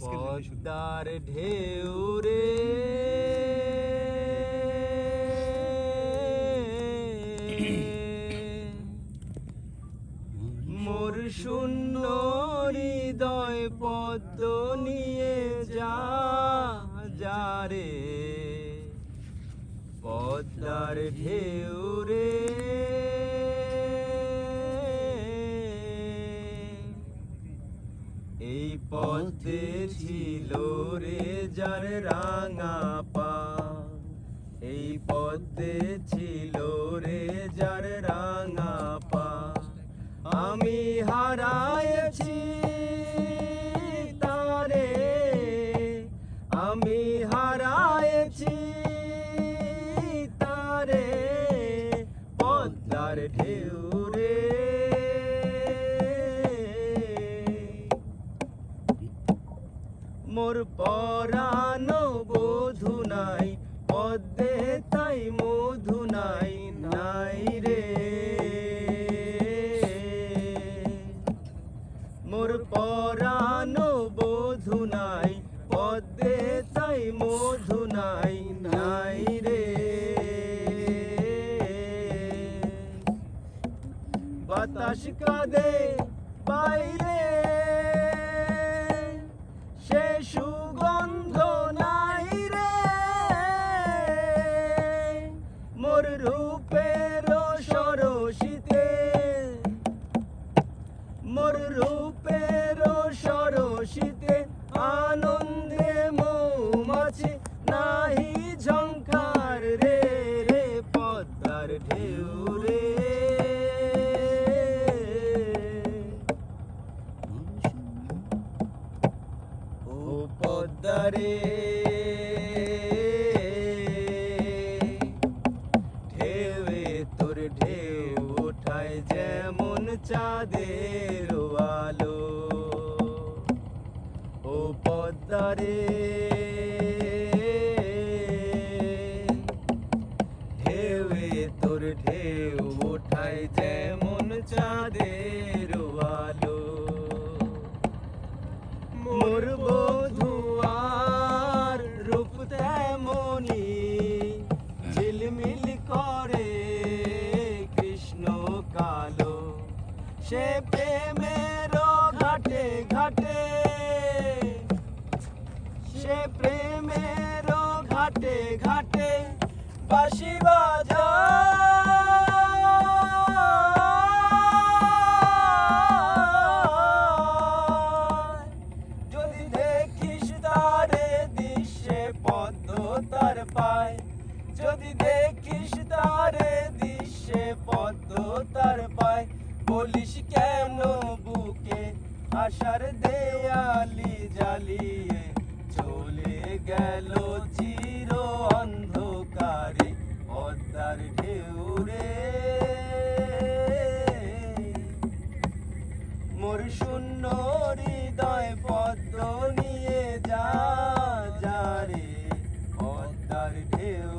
পদ্মার ঢেউ রে। মোর শূন্য হৃদয় পদ্ম নিয়ে যা যা রে। পদ্মার ঢেউ রে। এই পথে ছিল রে যার রাঙা পা। এই পথে ছিল রে যার রাঙা পা। আমি হারাইছি মোর পরানো বধু নাই, পদ্মে তাই মধু নাই নাই রে। মোর পরানো বধু নাই, পদ্মে তাই মধু নাই নাই রে। বাতাস কাঁদে বাইরে রূপের সরসিতে মোর রূপের সরসিতে আনন্দে মৌমাছি, নাহি ঝংকার রে রে পদ্মার ঢেউ রে। ও পদ্মারে চাঁদের আলো ও পদ্মারে সে প্রেমের ঘাটে ঘাটে। সে প্রেমের ঘাটে ঘাটে। বাঁশি বাজায়। দেয়ালি জ্বালিয়ে চলে গেল চির অন্ধকারে, পদ্মার ঢেউরে। মোর শূন্য হৃদয় পদ্ম নিয়ে যা যারে পদ্মার ঢেউ